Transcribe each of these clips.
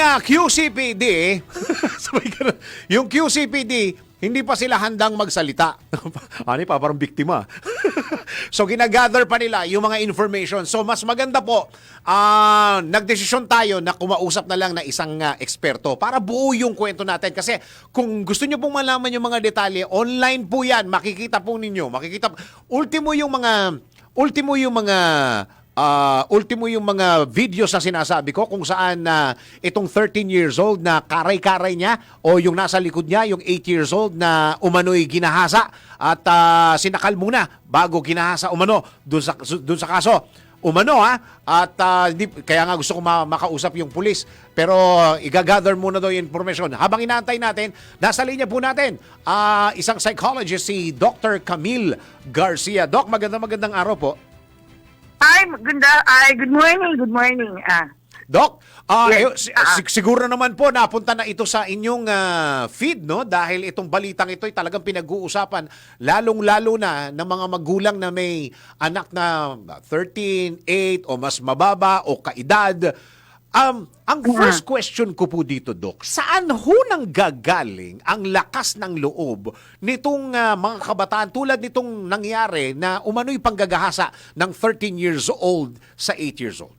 ah, QCPD, sabay ka na, yung QCPD, hindi pa sila handang magsalita. ano pa, parang biktima. so, ginagather pa nila yung mga information. So, mas maganda po, ah, nagdesisyon tayo na kumausap na lang na isang ah, eksperto para buo yung kwento natin. Kasi kung gusto nyo pong malaman yung mga detalye, online po yan. Makikita po ninyo. Makikita, ultimo yung mga, ultimo yung mga Ah, ultimo yung mga videos na sinasabi ko kung saan na itong 13 years old na karay-karay niya o yung nasa likod niya, yung 8 years old na umano'y ginahasa at ah, sinakal muna bago ginahasa umano dun sa, dun sa kaso. Umano ha, at ah, hindi, kaya nga gusto ko ma- makausap yung pulis. Pero igagather muna daw yung information. Habang inaantay natin, nasa linya po natin ah, isang psychologist si Dr. Camille Garcia. Doc, magandang magandang araw po. Hi, good, ay, good morning, good morning. Ah, Doc, ah, Yes. eh, si- sig- siguro naman po napunta na ito sa inyong ah, feed, no? Dahil itong balitang ito ay talagang pinag-uusapan, lalong-lalo na ng mga magulang na may anak na 13, 8 o mas mababa o kaedad. Um, ang first question ko po dito, Doc, saan ho nang gagaling ang lakas ng loob nitong ah, mga kabataan tulad nitong nangyari na umano'y panggagahasa ng 13 years old sa 8 years old?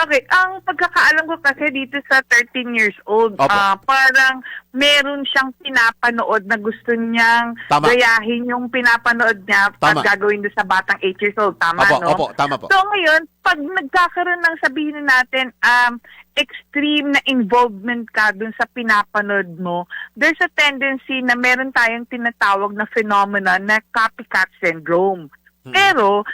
Okay, ang pagkakaalam ko kasi dito sa 13 years old, Opo. ah, parang meron siyang pinapanood na gusto niyang Tama. gayahin yung pinapanood niya pag Tama. gagawin doon sa batang 8 years old. Tama, Opo, no? opo, tama po. So ngayon, pag nagkakaroon ng sabihin na natin, um, extreme na involvement ka dun sa pinapanood mo, there's a tendency na meron tayong tinatawag na phenomena na copycat syndrome. Pero,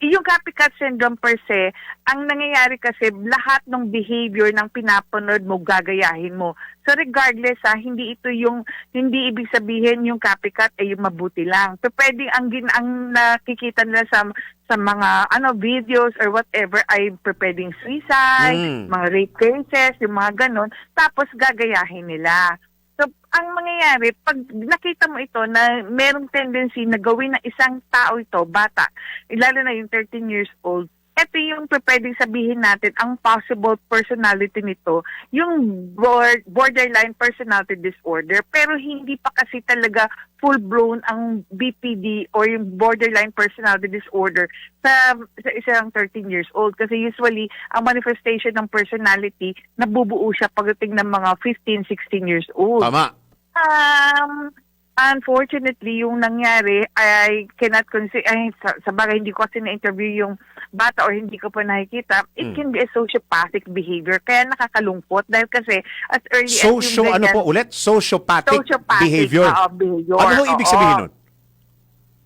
yung copycat syndrome per se, ang nangyayari kasi lahat ng behavior ng pinapanood mo gagayahin mo. So regardless ha, hindi ito yung hindi ibig sabihin yung copycat ay yung mabuti lang. So pwedeng ang gin ang nakikita nila sa sa mga ano videos or whatever ay pwedeng suicide, Mm. mga rape cases, yung mga ganon, tapos gagayahin nila. Ang mangyayari, pag nakita mo ito na merong tendency na gawin ng isang tao ito, bata, lalo na yung 13 years old, ito yung pwedeng sabihin natin, ang possible personality nito, yung bor- borderline personality disorder, pero hindi pa kasi talaga full-blown ang BPD or yung borderline personality disorder sa, sa isang 13 years old. Kasi usually, ang manifestation ng personality, nabubuo siya pagdating ng mga 15, 16 years old. Tama. Um, unfortunately, yung nangyari, I cannot consider, ay, sa, sa bagay, hindi ko kasi na-interview yung bata or hindi ko pa nakikita, it Mm. can be a sociopathic behavior. Kaya nakakalungkot dahil kasi as early as Socio, yung ano ganyan- po ulit? Sociopathic, sociopathic behavior. oo, behavior. Ano ho ibig sabihin nun?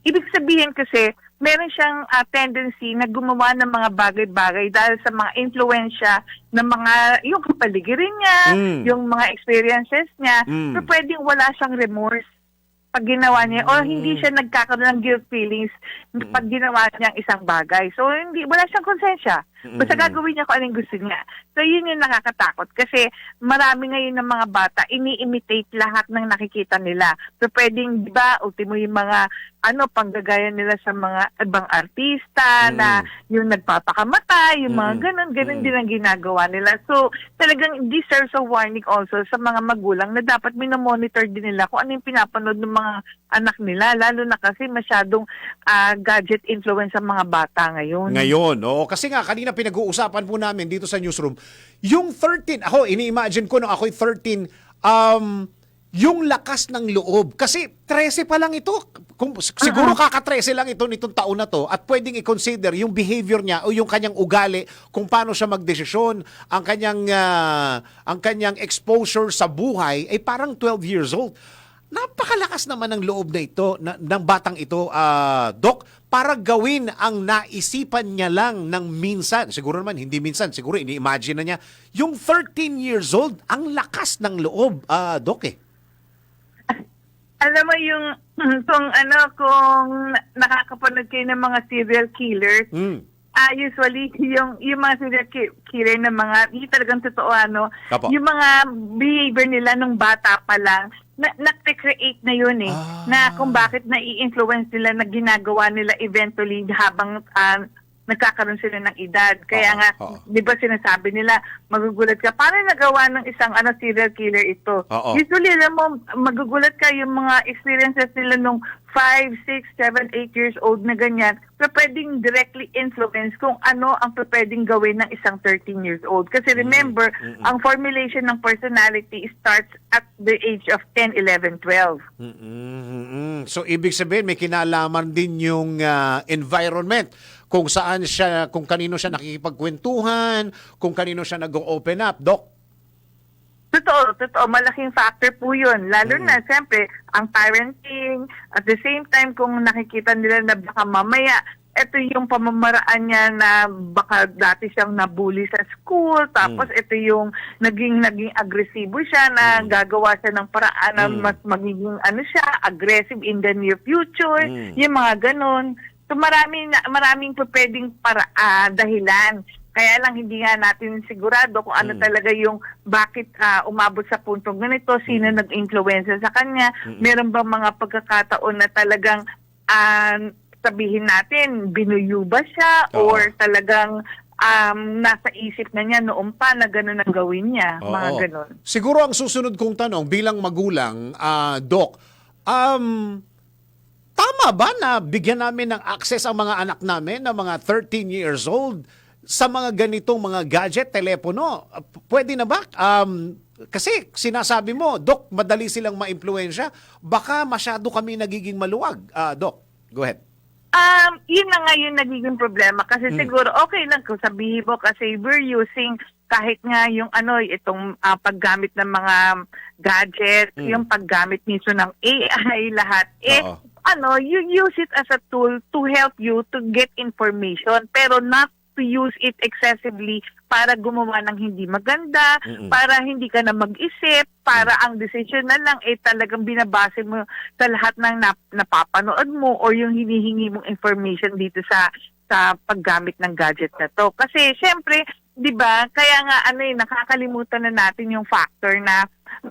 Ibig sabihin kasi, meron siyang ah, tendency na gumawa ng mga bagay-bagay dahil sa mga influensya ng mga, yung kapaligiran niya, Mm. yung mga experiences niya, Mm. so pwedeng wala siyang remorse pag ginawa niya o Mm. hindi siya nagkakaroon ng guilt feelings pag ginawa niya ang isang bagay. So hindi wala siyang konsensya. Basta Mm. gagawin niya kung anong gusto niya. So yun yung nakakatakot kasi marami ngayon ng mga bata ini-imitate lahat ng nakikita nila. So pwedeng 'di ba ultimo yung mga ano panggagaya nila sa mga ibang artista Mm. na yung nagpapakamatay, yung mga Mm. ganun, ganun Mm. din ang ginagawa nila. So talagang deserves a warning also sa mga magulang na dapat minomonitor din nila kung ano yung pinapanood ng mga anak nila lalo na kasi masyadong ah, gadget influence ang mga bata ngayon. Ngayon, oo. Kasi nga, kanina pinag-uusapan po namin dito sa newsroom, yung 13, ako, ini-imagine ko nung ako'y 13, um, yung lakas ng loob. Kasi 13 pa lang ito. Kung, siguro kaka-13 lang ito nitong taon na to at pwedeng i-consider yung behavior niya o yung kanyang ugali kung paano siya magdesisyon, ang kanyang, ah, ang kanyang exposure sa buhay ay parang 12 years old. Napakalakas naman ng loob na ito, na, ng batang ito, ah, Doc, para gawin ang naisipan niya lang ng minsan. Siguro naman, hindi minsan. Siguro, ini-imagine na niya. Yung 13 years old, ang lakas ng loob, ah, Doc eh. Alam mo yung kung ano kung nakakapanood kayo ng mga serial killers, Mm. ah usually yung yung mga serial ki- killer na mga hindi talagang totoo ano, Apo. yung mga behavior nila nung bata pa lang na na-create na yun eh Ah. na kung bakit na-influence nila na ginagawa nila eventually habang ah, nagkakaroon sila ng edad. Kaya nga, oo. di ba sinasabi nila, magugulat ka, paano nagawa ng isang ano serial killer ito? Oo. Usually, alam mo, magugulat ka yung mga experiences nila nung 5, 6, 7, 8 years old na ganyan, pwedeng directly influence kung ano ang pwedeng gawin ng isang 13 years old. Kasi remember, Mm-mm. ang formulation ng personality starts at the age of 10, 11, 12. Mm-mm. So ibig sabihin may kinalaman din yung ah, environment kung saan siya kung kanino siya nakikipagkwentuhan, kung kanino siya nag-open up, doc. Totoo, totoo. Malaking factor po yun. Lalo Mm. na, siyempre, ang parenting, at the same time, kung nakikita nila na baka mamaya, ito yung pamamaraan niya na baka dati siyang nabully sa school, tapos Mm. ito yung naging naging agresibo siya na gagawa siya ng paraan na Mm. mas magiging ano siya, aggressive in the near future, Mm. yung mga ganon. So marami na, maraming po pwedeng para, ah, dahilan. Kaya lang hindi nga natin sigurado kung ano Mm. talaga yung bakit ah, umabot sa puntong ganito, sino nag-influensya sa kanya, Mm. meron ba mga pagkakataon na talagang ah, sabihin natin, binuyo ba siya Oo. or talagang um, nasa isip na niya noon pa na gano'n ang gawin niya, mga Oo. gano'n. Siguro ang susunod kong tanong bilang magulang, ah, doc, um, tama ba na bigyan namin ng access ang mga anak namin na mga 13 years old sa mga ganitong mga gadget, telepono? Pwede na ba? Um, kasi sinasabi mo, Doc, madali silang ma-impluensya. Baka masyado kami nagiging maluwag. Ah, doc, go ahead. Um, yun na nga yung nagiging problema kasi Mm. siguro okay lang kung sabihin mo kasi we're using kahit nga yung ano itong ah, paggamit ng mga gadget, Mm. yung paggamit mismo ng AI lahat eh Oo. ano, you use it as a tool to help you to get information pero not to use it excessively para gumawa ng hindi maganda, Mm-mm. para hindi ka na mag-isip, para ang decision na lang eh talagang binabase mo sa lahat ng nap- napapanood mo or yung hinihingi mong information dito sa sa paggamit ng gadget na to. Kasi syempre, 'di ba? Kaya nga ano eh nakakalimutan na natin yung factor na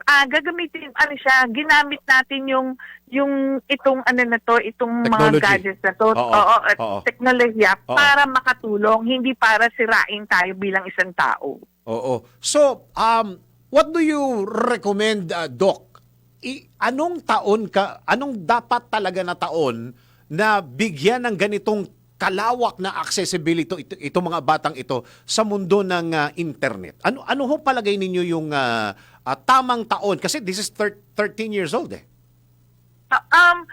ah gagamitin ano siya, ginamit natin yung yung itong ano na to, itong Technology. mga gadgets na to, Oo, oo, at oo. teknolohiya Oo. para makatulong, hindi para sirain tayo bilang isang tao. Oo. So, um, what do you recommend, uh, Doc? I, anong taon ka, anong dapat talaga na taon na bigyan ng ganitong kalawak na accessibility ito, itong mga batang ito sa mundo ng uh, internet? Ano ano ho palagay ninyo yung uh, uh, tamang taon kasi this is thir- 13 years old eh. Um,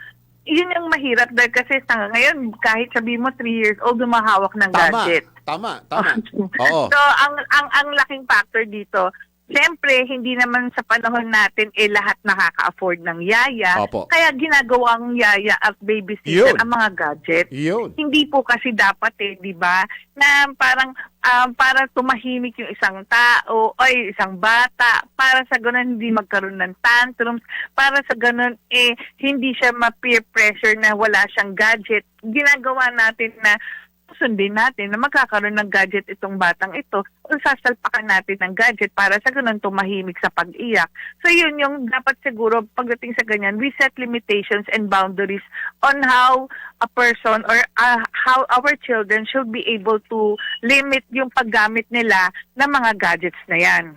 yun yung mahirap dahil kasi sa ngayon, kahit sabi mo 3 years old, lumahawak ng Tama. gadget. Tama, tama. Oo. So, ang, ang, ang laking factor dito, Siyempre, hindi naman sa panahon natin eh lahat nakaka-afford ng yaya. Opo. Kaya ginagawang yaya at babysitter Yun. ang mga gadget. Yun. Hindi po kasi dapat eh, 'di ba? Na parang um, para tumahimik yung isang tao o isang bata para sa ganun hindi magkaroon ng tantrums, para sa ganun eh hindi siya ma-peer pressure na wala siyang gadget. Ginagawa natin na sundin natin na magkakaroon ng gadget itong batang ito o sasalpakan natin ng gadget para sa ganun tumahimik sa pag-iyak. So yun yung dapat siguro pagdating sa ganyan, we set limitations and boundaries on how a person or uh, how our children should be able to limit yung paggamit nila ng mga gadgets na yan.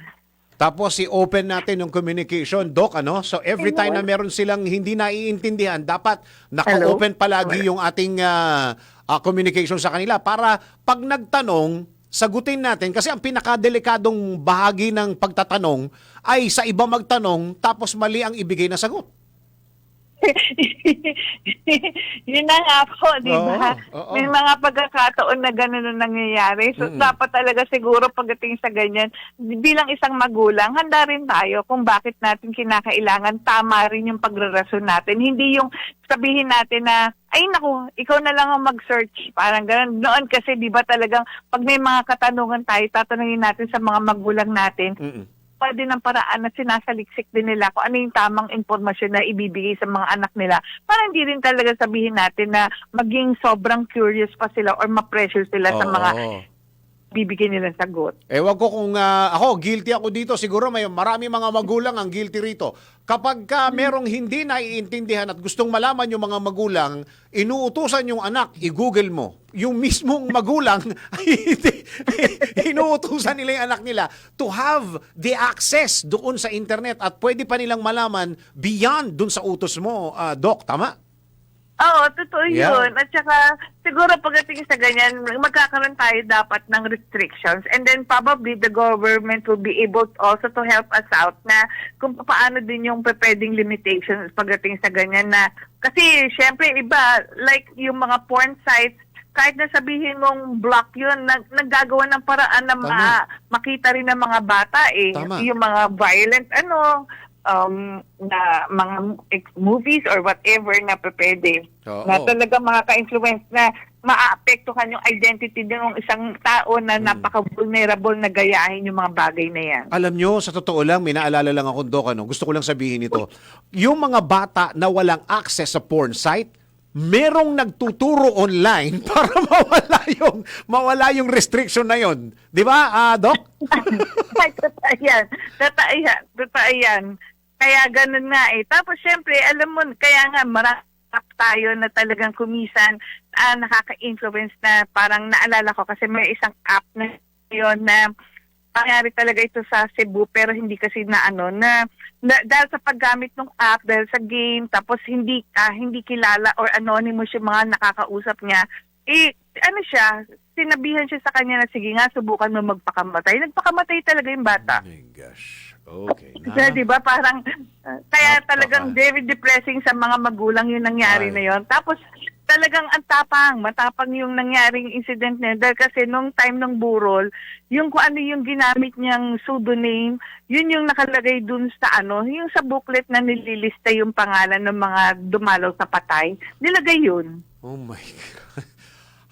Tapos i-open natin yung communication, Doc, ano? So every time na meron silang hindi naiintindihan, dapat naka-open palagi yung ating ah, ah, communication sa kanila para pag nagtanong, sagutin natin. Kasi ang pinakadelikadong bahagi ng pagtatanong ay sa iba magtanong tapos mali ang ibigay na sagot. Yun na nga po, di ba? Oo, oo. May mga pagkakataon na gano'n na nangyayari. So, Mm-mm. dapat talaga siguro pagdating sa ganyan, bilang isang magulang, handa rin tayo kung bakit natin kinakailangan tama rin yung pagrarason natin. Hindi yung sabihin natin na, ay naku, ikaw na lang ang mag-search. Parang gano'n. Noon kasi, di ba talagang, pag may mga katanungan tayo, tatanungin natin sa mga magulang natin, Mm-mm. Pwede ng paraan na sinasaliksik din nila kung ano yung tamang impormasyon na ibibigay sa mga anak nila. Para hindi rin talaga sabihin natin na maging sobrang curious pa sila or ma-pressure sila sa mga Oo. Bibigyan nila sagot. Ewan ko kung ah, ako, guilty ako dito. Siguro may marami mga magulang ang guilty rito. Kapag ka merong hindi naiintindihan at gustong malaman yung mga magulang, inuutusan yung anak, i-google mo. Yung mismong magulang, inuutusan nila yung anak nila to have the access doon sa internet at pwede pa nilang malaman beyond doon sa utos mo, ah, Doc. Tama? Oo, totoo Yeah. yun. At saka, siguro pagdating sa ganyan, magkakaroon tayo dapat ng restrictions. And then probably the government will be able also to help us out na kung paano din yung pwedeng limitations pagdating sa ganyan na, kasi syempre iba, like yung mga porn sites, kahit na sabihin mong block yun, nag, naggagawa ng paraan na Tama. ma- makita rin ng mga bata eh. Tama. Yung mga violent ano, um, na mga movies or whatever na pwede. Oo. Na talaga makaka-influence na maaapektuhan yung identity ng isang tao na Hmm. napaka-vulnerable na gayahin yung mga bagay na yan. Alam nyo, sa totoo lang, may naalala lang ako, Doc, ano, gusto ko lang sabihin ito. Yung mga bata na walang access sa porn site, merong nagtuturo online para mawala yung mawala yung restriction na yon. 'Di ba, ah, Doc? Ay, totoo yan. Totoo yan. Totoo yan. Kaya ganun nga eh. Tapos syempre, alam mo, kaya nga marami tayo na talagang kumisan ah, nakaka-influence na parang naalala ko kasi may isang app na yun na nangyari talaga ito sa Cebu pero hindi kasi na ano na, na dahil sa paggamit ng app dahil sa game tapos hindi ah, hindi kilala or anonymous yung mga nakakausap niya eh ano siya sinabihan siya sa kanya na sige nga subukan mo magpakamatay nagpakamatay talaga yung bata Oh my gosh. Okay. kaya di ba parang uh, kaya talagang very depressing sa mga magulang yung nangyari Ay. na yon. Tapos talagang ang tapang, matapang yung nangyaring incident na yun. Dahil kasi nung time ng burol, yung kung ano yung ginamit niyang pseudonym, yun yung nakalagay dun sa ano, yung sa booklet na nililista yung pangalan ng mga dumalaw sa patay, nilagay yun. Oh my God.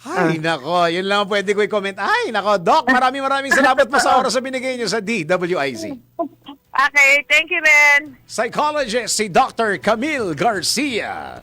Ay, nako. Yun lang ang pwede ko i-comment. Ay, nako. Doc, maraming maraming salamat po sa oras na binigay niyo sa DWIZ. Okay, thank you, Ren. Psychologist si Dr. Camille Garcia.